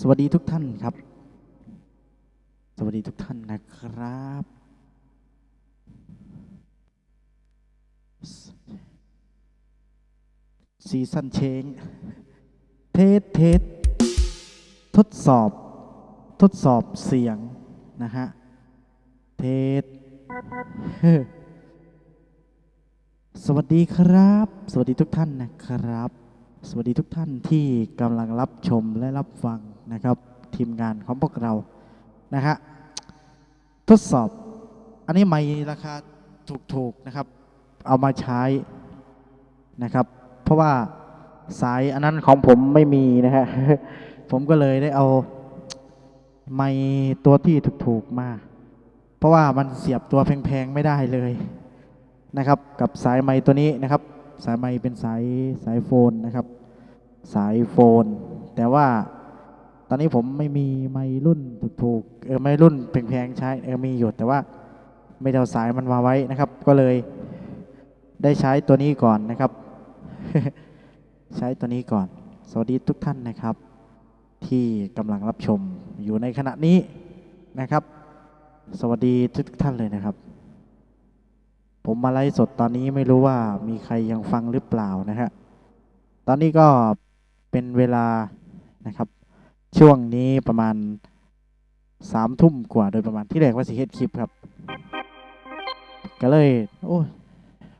สวัสดีทุกท่านครับ สวัสดีทุกท่านนะครับ ซีซั่นเชง เทสเทสทดสอบ ทดสอบเสียง นะฮะ เทสสวัสดีครับ สวัสดีทุกท่านนะครับ สวัสดีทุกท่านที่กำลังรับชมและรับฟัง นะครับทีมงานของพวกเรานะฮะทดสอบ อันนี้ไม่ราคาถูกๆนะครับ เอามาใช้นะครับ เพราะว่าสายอันนั้นของผมไม่มีนะฮะผมก็เลยได้เอาไม้ตัวที่ถูกๆมา เพราะว่ามันเสียบตัวแพงๆไม่ได้เลยนะครับ กับสายไม้ตัวนี้นะครับ สายไม้เป็นสายสายโฟนนะครับ สายโฟน แต่ว่า ตอนนี้ผมไม่มีไม้รุ่นถูกๆเออไม่รุ่นแพงๆใช้เออมีอยู่แต่ว่าไม่ได้เอาสายมันมาไว้นะครับ ก็เลยได้ใช้ตัวนี้ก่อนนะครับ ใช้ตัวนี้ก่อน สวัสดีทุกท่านนะครับ ที่กำลังรับชมอยู่ในขณะนี้นะครับ สวัสดีทุกท่านเลยนะครับ ผมมาไลฟ์สดตอนนี้ไม่รู้ว่ามีใครยังฟังหรือเปล่านะฮะตอนนี้ก็เป็นเวลานะครับ ช่วงนี้ประมาณสามทุ่มกว่าโดยประมาณที่แรกว่าสิเฮ็ดคลิปครับ ก็เลย โอ้ย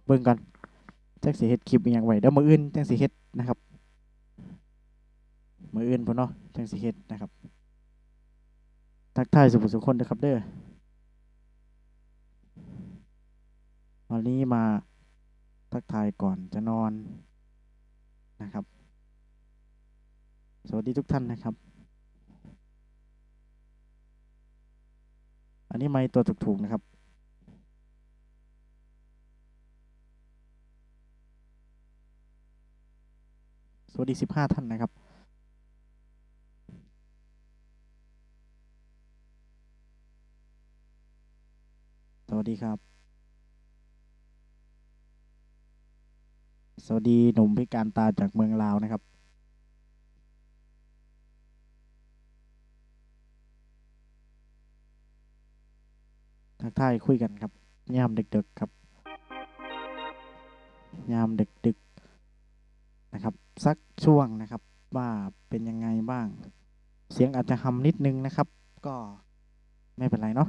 เบิ่งกันจักสิเฮ็ดคลิปอหย่างไว้เดี๋ยวมืออื่นจังสิเฮ็ดนะครับมืออื่นพุ่นเนาะจังสิเฮ็ดนะครับ ทักทายสุภุสุคนนะครับ เด้อวันนี้มาทักทายก่อนจะนอนนะครับ สวัสดีทุกท่านนะครับ อันนี้ไม่ตัวถูกๆนะครับ สวัสดีสิบห้าท่านนะครับสวัสดีครับ สวัสดีหนุ่มพิการตาจากเมืองลาวนะครับ ทายคุยกันครับ ยามดึกๆครับ ยามดึกๆนะครับ สักช่วงนะครับว่าเป็นยังไงบ้าง เสียงอาจจะหำนิดนึงนะครับ ก็ไม่เป็นไรเนาะ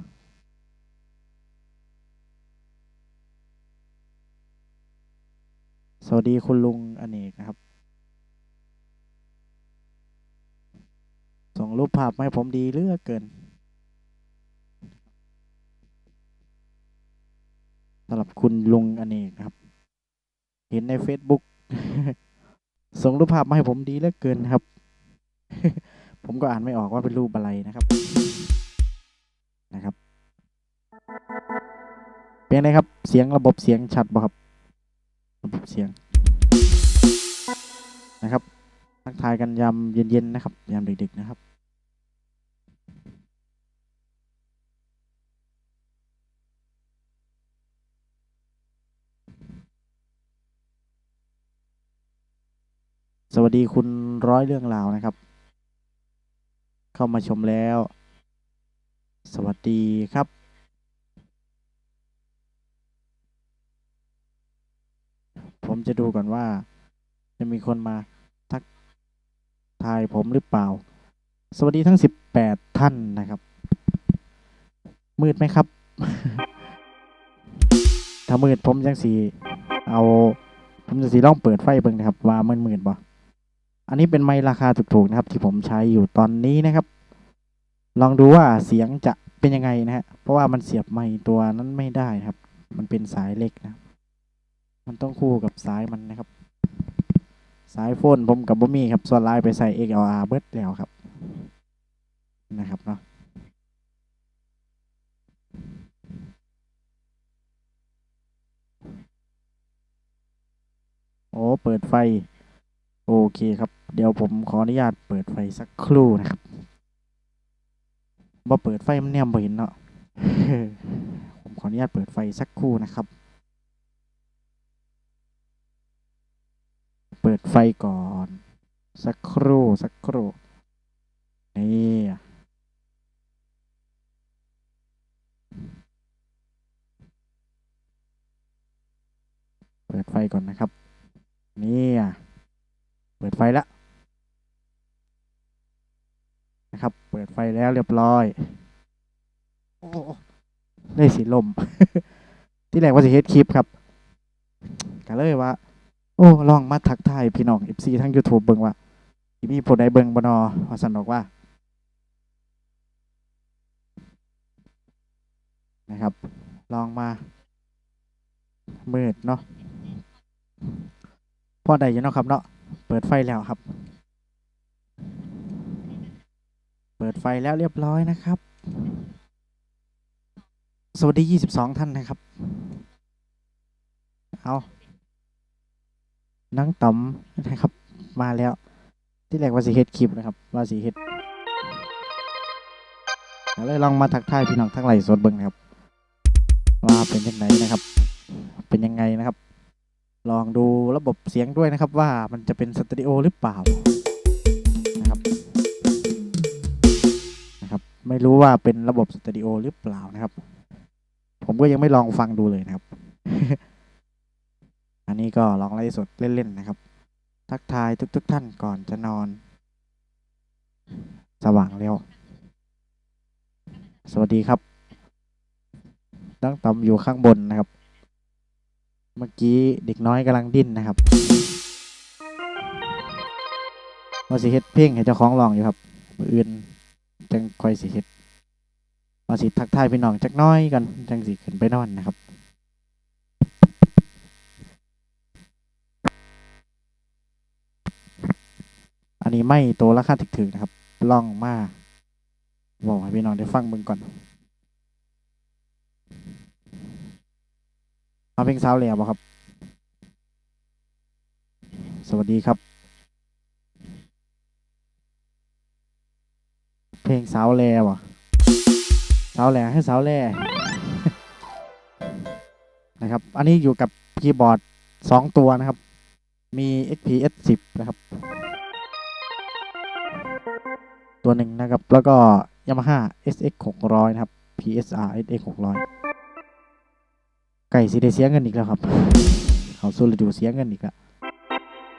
สวัสดีคุณลุงอเนกนะครับ ส่งรูปภาพมาให้ผมดีเลือกเกิน สำหรับคุณลุงอเนกครับ เห็นใน Facebook ส่งรูปภาพมาให้ผมดีเหลือเกินครับ ผมก็อ่านไม่ออกว่าเป็นรูปอะไรนะครับ นะครับ เป็นไงครับ เสียงระบบเสียงชัดบ่ครับ ระบบเสียง นะครับทักทายกันยามเย็นๆนะครับ ยามดึกๆนะครับ สวัสดีคุณร้อยเรื่องราวนะครับ เข้ามาชมแล้ว สวัสดีครับ ผมจะดูก่อนว่า จะมีคนมาทักทายผมหรือเปล่า สวัสดีทั้งสิบแปดท่านนะครับ มืดไหมครับ ถ้ามืดผมจังสีเอา ผมจะสีลองเปิดไฟเบิ่งนะครับ ว่ามันมืดบ่ อันนี้เป็นไม้ราคาถูกๆนะครับ ที่ผมใช้อยู่ตอนนี้นะครับ ลองดูว่าเสียงจะเป็นยังไงนะฮะเพราะว่ามันเสียบไม้ตัวนั้นไม่ได้ครับ มันเป็นสายเล็กนะ มันต้องคู่กับสายมันนะครับ สายโฟนผมกับบ่มีครับส่วนลายไปใส่ XLR เบิดแล้วครับนะครับเนาะโอ้ เปิดไฟ โอเคครับ เดี๋ยวผมขออนุญาตเปิดไฟสักครู่นะครับบ่เปิดไฟมันแนมบ่เห็นเนาะผมขออนุญาตเปิดไฟสักครู่นะครับ เปิดไฟก่อน สักครู่สักครู่นี่เปิดไฟก่อนนะครับ ไฟแล้วนะครับ เปิดไฟแล้วเรียบร้อยโอ้ได้สีลม ที่แรกว่าสิเฮ็ดคลิปครับก็เลยว่า โอ้ลองมาทักทายพี่น้อง FC ทั้ง YouTube เบิ่งว่ามีผู้ใดเบิ่งบ่นอว่าสันบอกว่านะครับ ลองมา มืดเนาะพอได้อยู่เนาะครับเนาะ เปิดไฟแล้วครับ เปิดไฟแล้วเรียบร้อยนะครับ สวัสดี 22 ท่านนะครับ เอานังต๋อมนะครับ มาแล้ว ที่แรกว่าสีเฮ็ดคลิปนะครับ ว่าสีเฮ็ดเลยลองมาทักทายพี่น้องทั้งหลายสดเบิ่งนะครับ ว่าเป็นยังไงนะครับ เป็นยังไงนะครับ ลองดูระบบเสียงด้วยนะครับว่ามันจะเป็นสตูดิโอหรือเปล่านะครับนะครับ ไม่รู้ว่าเป็นระบบสตูดิโอหรือเปล่านะครับ ผมก็ยังไม่ลองฟังดูเลยนะครับ อันนี้ก็ลองไล่สดเล่นๆนะครับ ทักทายทุกๆท่านก่อนจะนอน สว่างเร็วสวัสดีครับตั้งต่ำอยู่ข้างบนนะครับ เมื่อกี้เด็กน้อยกำลังดิ้นนะครับว่าสิเฮ็ดเพลงให้เจ้าของร้องอยู่ครับมืออื่นจังคอยสิเฮ็ดว่าสิทักทายพี่น้องจักน้อยกันจังสิขึ้นไปนอนนะครับอันนี้ไม่ตัวราคาถึกๆนะครับลองมาบอกให้พี่น้องได้ฟังเบิ่งก่อน มาเพลงสาวเหลี่ยบ่ครับ สวัสดีครับ เพลงสาวแลวะสาวแหล่ให้สาวแล่นะครับ อันนี้อยู่กับคีย์บอร์ดสองตัวนะครับ มี XPS 10 นะครับ ตัวหนึ่งนะครับ แล้วก็ Yamaha SX 600 นะครับ PSR SX 600 ไก่สีได้เสียเงินอีกแล้วครับ เขาสู้ฤดูเสียเงินอีกแล้ว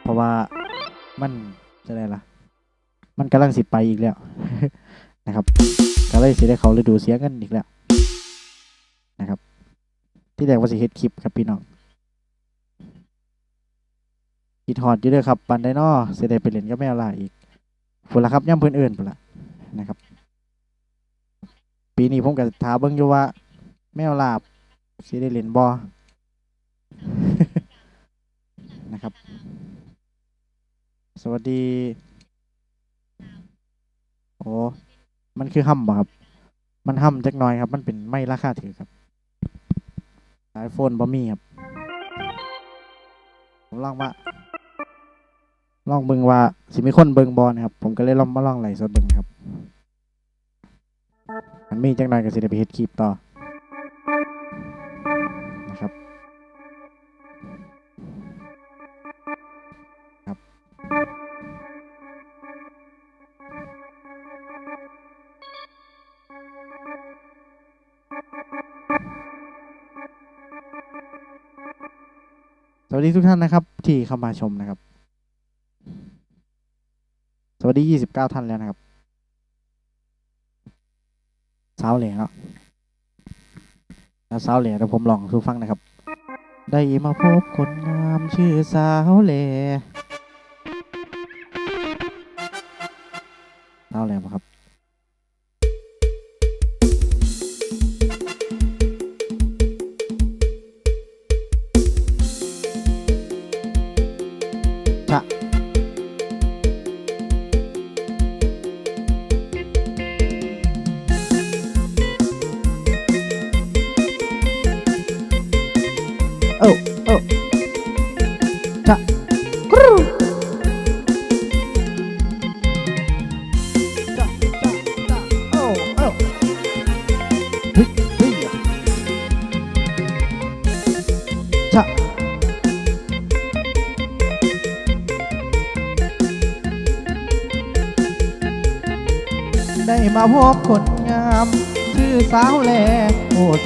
เพราะว่ามันจะได้ละมันกำลังสิไปอีกแล้ว นะครับก็เลยสิได้เขาฤดูเสียเงินอีกแล้ว นะครับ ที่แรกว่าสิเฮ็ดคลิปครับพี่น้องคิดฮอดอยู่เด้อครับปันได้นอสิได้ไปเล่นกับแมวล่าอีกพุ่นละครับย่ำเพื่อนอื่นพุ่นละนะครับ ปีนี้ผมก็ถาเบิ่งอยู่ว่า แมวลาบ สิได้เล่นบอนะครับ สวัสดี โอ้มันคือห้ำบ่ครับ มันห้ำจักหน่อยครับ มันเป็นไม่ราคาถือครับไอโฟนบอมี่ครับ ผมลองว่าลองเบิงว่าสิมีคนเบิงบอนะครับ ผมก็เลยลองมาลองไหลสดเบิงครับ มันมีจักหน่อยก็สิได้ไปเฮ็ดคลิปต่อ วัสดีทุกท่านนะครับ ที่เข้ามาชมนะครับ สวัสดียี่สิบเก้าท่านแล้วนะครับเช้าเหล่เนาะแล้วเช้าเหลงเดี๋ยวผมลองสู่ฟังนะครับ ได้มาพบคนงามชื่อสาวเหล่ส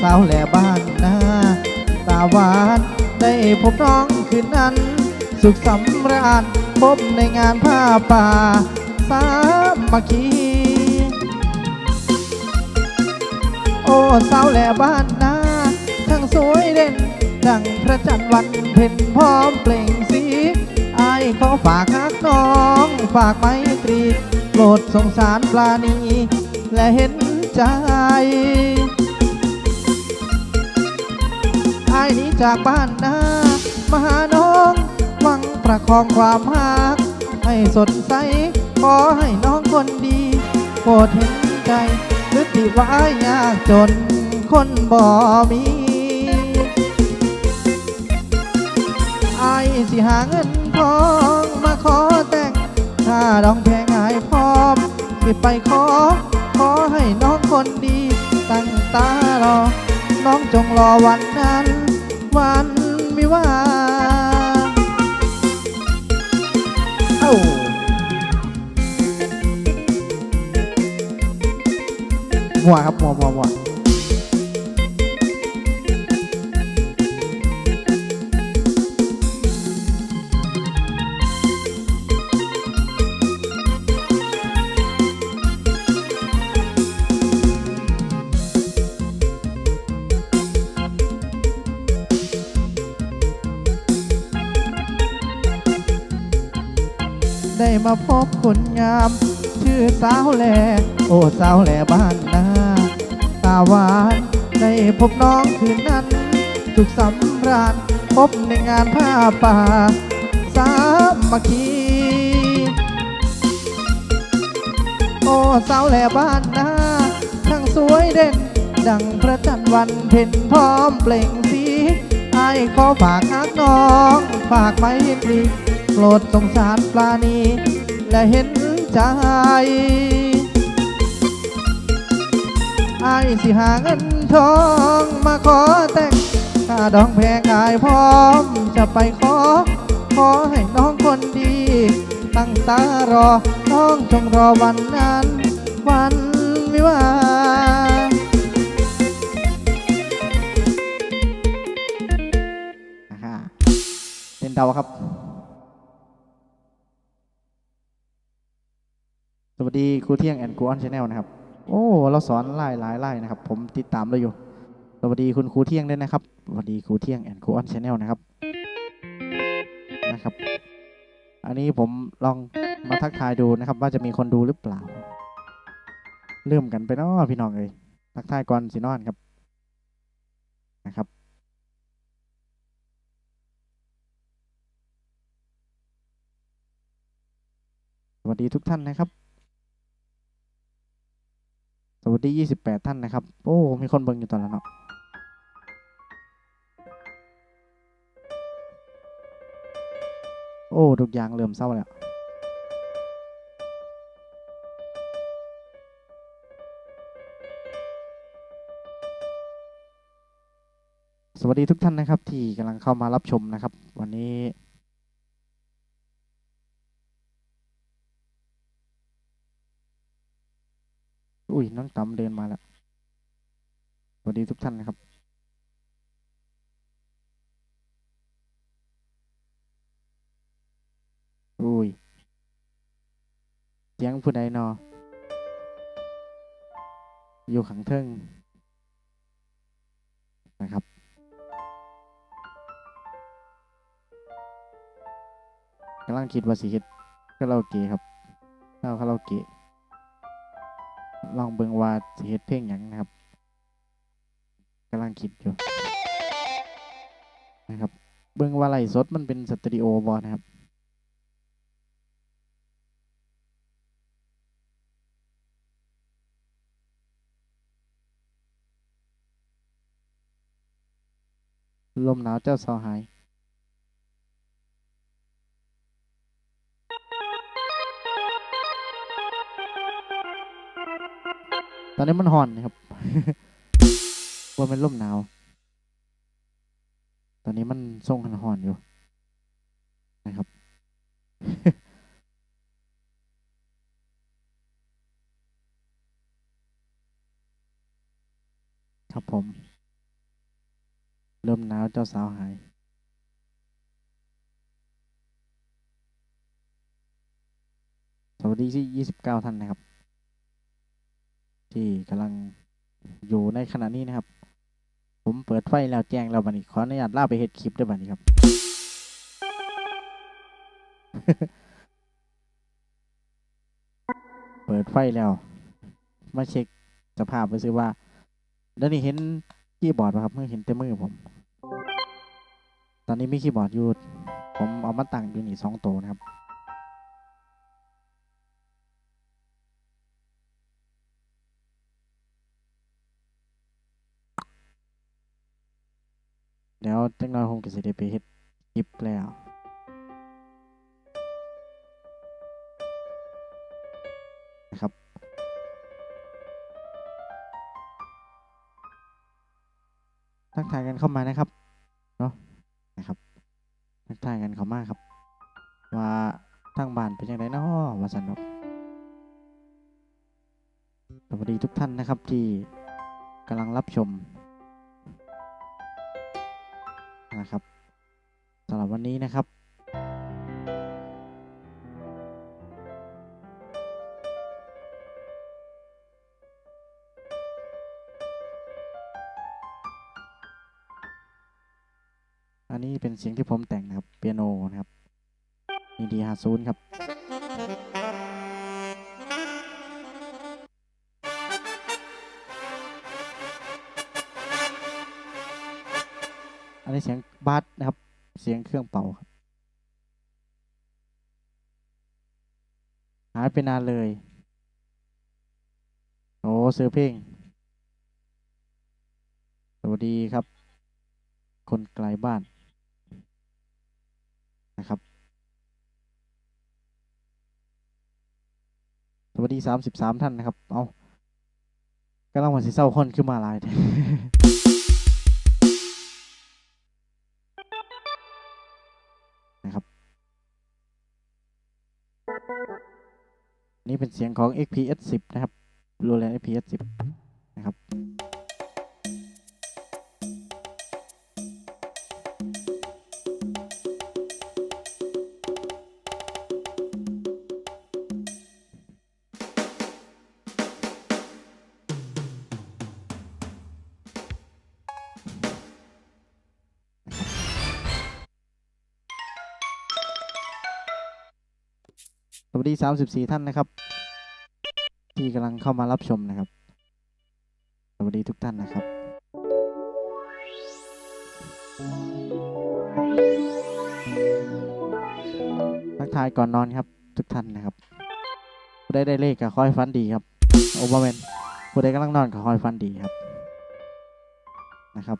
สาวแหล่บ้านนาตาหวานได้พบน้องคืนนั้น สุขสำราญพบในงานผ้าป่าสามัคคีโอ้สาวแหล่บ้านนาทั้งสวยเด่น ดังพระจันทร์วันเพ็ญพร้อมเปล่งสีไอายขอฝากฮักน้อง ฝากไมตรีโปรดสงสารปลาณีและเห็นใจ อายนี้จากบ้านนามาหาน้องหวังประคองความฮัก ให้สดใส ขอให้น้องคนดีโปรดเห็นใจหรือที่ว่ายากจนคนบ่มีไอายสิหาเงินทองมาขอแต่ง ถ้าดองแพงหายพร้อมสิไปขอ ขอให้น้องคนดี ตั้งตารอ น้องจงรอวันนั้น วันมิวาเอ้าหัวครับหัวหัวหัว มาพบคนงาม ชื่อสาวแหล่โอ้สาวแหล่บ้านนาตาหวานได้พบน้องคืนนั้นสุขสำราญพบในงานผ้าป่า สามัคคีโอ้สาวแหล่บ้านนาทั้งสวยเด่น ดังพระจันทร์วันเพ็ญพร้อมเปล่งสีไอ้ขอฝากฮักน้อง ฝากไม้ตรี โปรดสงสารปลาณีและเห็นใจไอ้สิหาเงินทองมาขอแต่งถ้าดองแพงอายพร้อม จะไปขอ ขอให้น้องคนดี ตั้งตารอ น้องจงรอวันนั้น วันวิวาห์อ่าฮะเป็นเดาครับ ดีครูเที่ยงแอนกูออนชาแนลนะครับ โอ้ เราสอนไล่หลายไล่นะครับ ผมติดตามเราอยู่ สวัสดีคุณครูเที่ยงด้วยนะครับ สวัสดีครูเที่ยงแอนกูออนชาแนลนะครับ นะครับ อันนี้ผมลองมาทักทายดูนะครับ ว่าจะมีคนดูหรือเปล่า เริ่มกันไปเนาะพี่น้องเลยทักทายก่อนสินอนครับ นะครับสวัสดีทุกท่านนะครับ สวัสดี 28 ท่านนะครับ โอ้ มีคนเบิ่งอยู่ตอนแล้วเนาะโอ้ ทุกอย่างเริ่มเศร้าแล้วสวัสดีทุกท่านนะครับที่กำลังเข้ามารับชมนะครับ วันนี้ อุ้ยน้องต๋ำเดินมาแล้ว สวัสดีทุกท่านนะครับ อุ้ย เสียงผู้ใดนอ อยู่ขังเทิงนะครับกำลังคิดว่าสิเฮ็ดคาราโอเกะครับเล่าคาราโอเกะ ลองเบิ่งว่าสิเฮ็ดเพลงหยังนะครับกำลังคิดอยู่นะครับ เบิ่งว่าไลฟ์สดมันเป็นสตูดิโอบ่นะครับลมหนาวเจ้าสาวหาย อนนี้มันห่อนนะครับว่าป็นร่มหนาว ตอนนี้มันทรงหันห่อนอยู่ นะครับ ครับผม เริ่มหนาวเจ้าสาวหายสวัสดีที่ยี่สิบเก้าท่านนะครับ ที่กำลังอยู่ในขณะนี้นะครับ ผมเปิดไฟแล้วแจ้งแล้วบัดนี้ขออนุญาตล่าไปเฮ็ดคลิปด้วยบัดนี้ครับ เปิดไฟแล้ว มาเช็คสภาพไปซิว่าเดี๋ยวนี้เห็นคีย์บอร์ดป่ะครับเมื่อเห็นแต่มือผม ตอนนี้มีคีย์บอร์ดอยู่ ผมเอามาตั้งอยู่นี่สองตัวนะครับ เดี๋ยวจักหน้อยผมก็สิได้ไปเฮ็ดคลิปแล้วนะครับทักทายกันเข้ามานะครับเนาะนะครับทักทายกันเข้ามาครับ ว่าทางบ้านเป็นยังไงเนาะว่าสันเนาะสวัสดีทุกท่านนะครับที่กำลังรับชม นะครับสำหรับวันนี้นะครับ อันนี้เป็นเสียงที่ผมแต่งนะครับ เปียโนนะครับมีดีฮาซูนครับ นนี้เสียงบาสนะครับ เสียงเครื่องเป่าครับ หายไปนานเลย โอ้ซื้อเพลง สวัสดีครับ คนไกลบ้านนะครับ สวัสดีสามสิบสามท่านนะครับ เอากำลังวันสิเศร้าคนขึ้นมาลาย นี่เป็นเสียงของ XPS 10 นะครับ Roland XPS 10 นะครับสวัสดี 34 ท่านนะครับ ที่กำลังเข้ามารับชมนะครับ สวัสดีทุกท่านนะครับ ทักทายก่อนนอนครับทุกท่านนะครับผู้ได้เลขก็คอยฟันดีครับโอเบอร์แมนผู้ใดกำลังนอนก็คอยฟันดีครับนะครับ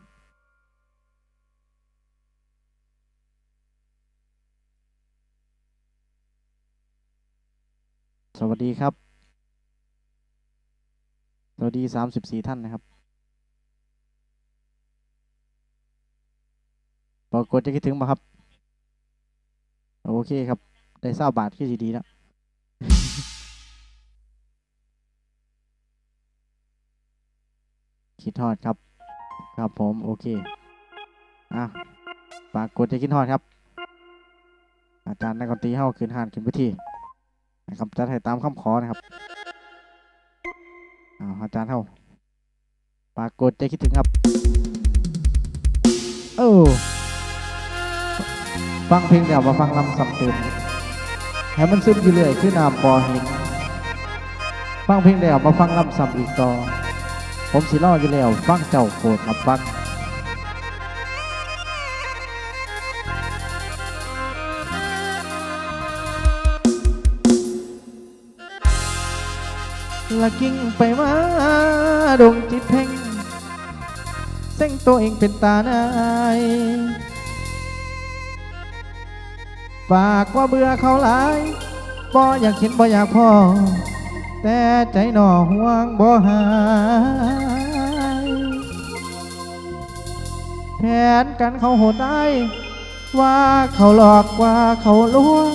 สวัสดีครับ สวัสดีสามสิบสี่ท่านนะครับปรากฏจะคิดถึงมาครับ โอเคครับ ได้เศร้าบาทคือสิดีแล้วคิดทอดครับ ครับผมโอเค อะปากฏจะคิดทอดครับ อาจารย์นักดนตรีเข้าขึ้นหานขึ้นพิธีนะครับจัดให้ตามคำขอนะครับ อาจารย์เท่าปรากฏใจคิดถึงครับ เออฟังเพลงเดี๋ยวมาฟังลำสัมตื่นให้มันซึมอยู่เรื่อยคือน้ำปอหินฟังเพลงเดี๋ยวมาฟังลำสัมอีกต่อ ผมสิรออยู่แล้ว ฟังเจ้าโปรดรับฟัง ละกิ้งไปมาดงจิตเพ่งเส้งตัวเองเป็นตาหนายปากว่าเบื่อเขาหลายบ่อยากเห็นบ่อยากพอ แต่ใจหน่อห่วงบ่หายแผนกันเขาโหดได้ ว่าเขาหลอกว่าเขาลวง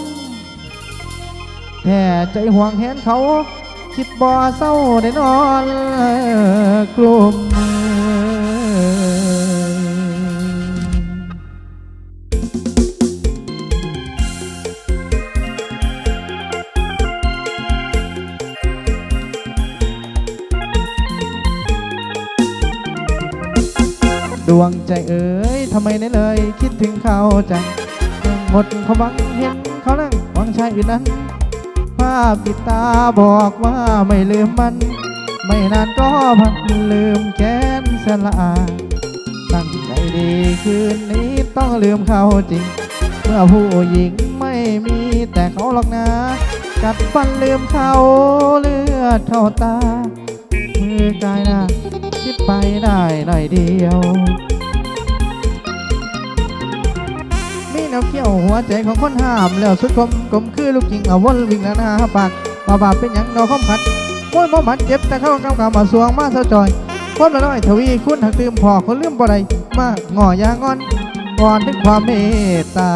แต่ใจห่วงเห็นเขา คิดบ่เศร้าได้นอนกลุ่มดวงใจเอ๋ยทำไมได้เลย คิดถึงเขาจังหมดความหวังเห็นเขานั่งวังชายอื่นนั้น ภาพติดตาบอกว่าไม่ลืมมัน ไม่นานก็พันลืมแค้นสละอาตั้งใจดีคืนนี้ต้องลืมเขาจริง เมื่อผู้หญิงไม่มีแต่เขาหรอกนะ กัดฟันลืมเขาเลือดเท่าตา มือกายนะคิดไปได้หน่อยเดียว แนวเขี้ยวหัวใจของคนห้าม แล้วสุดกลมกลมคือลูกจริงเอาวนวิ่งแล้วหน้าปากบาบาปเป็นหยังนอคอมพัดมวยบ่มัดเจ็บแต่เข้ากำกำมาสวงมาเสาจอยความละน้อยทวีคุณหักตืมพอคนลืมบ่ได้มาง่อยางอนก่อนถึงความเมตตา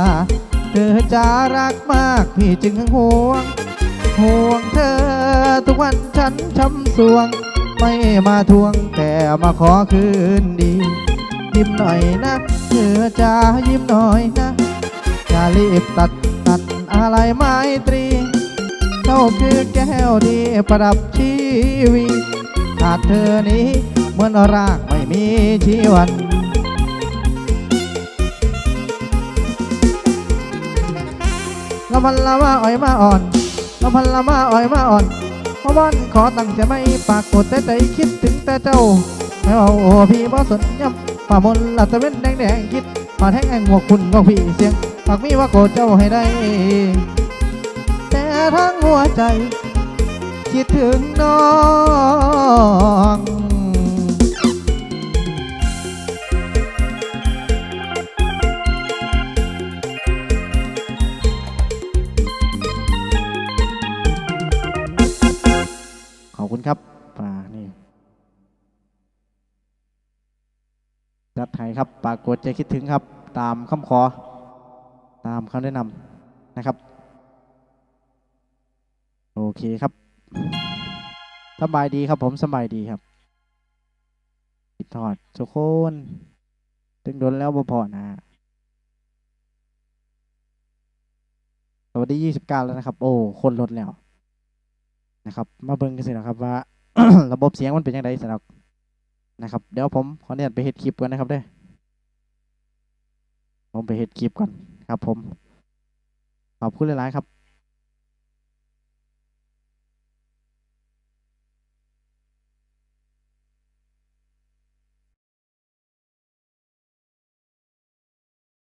เธอจะรักมากพี่จึงห่วง ห่วงเธอทุกวันฉันช้ำสวง ไม่มาทวงแต่มาขอคืนดี ยิ้มหน่อยนะ เธอจะยิ้มหน่อยนะ อย่ารีบตัดตัดอะไรไม้ตรีเขาคือแก้วดีประดับชีวิตขาดเธอนี้เหมือนรากไม่มีชีวันละพันละมาอ่อยมาอ่อนละพันละมาอ่อยมาอ่อนพราะบ้านขอตั้งจะไม่ปากกดแต่ใจคิดถึงแต่เจ้าไม่เอาโอ้พี่บ่สนยับป่ามนละตะเว้นแดงแดงคิดมาแทงแองหมวคุณก็พี่เสียง ปากมีว่าโกรธเจ้าให้ได้ แต่ทั้งหัวใจ คิดถึงน้องขอบคุณครับป่านี่จัดไทยครับปากฏใจคิดถึงครับ ตามคำขอ ตามคำแนะนำนะครับ โอเคครับสบายดีครับผมสบายดีครับติดทอดทุกคนตึงโดนแล้วบ่พอนะสวัสดียี่สิบเก้าแล้วนะครับ โอ้คนลดแล้ว นะครับ มาเบิ่งกันสินะครับว่า ระบบเสียงมันเป็นยังไงสำหรับนะครับ เดี๋ยวผมขอเนี่ยไปเฮ็ดคลิปก่อนนะครับเด้ผมไปเฮ็ดคลิปก่อน ครับผม ขอบคุณหลาย ๆ ครับ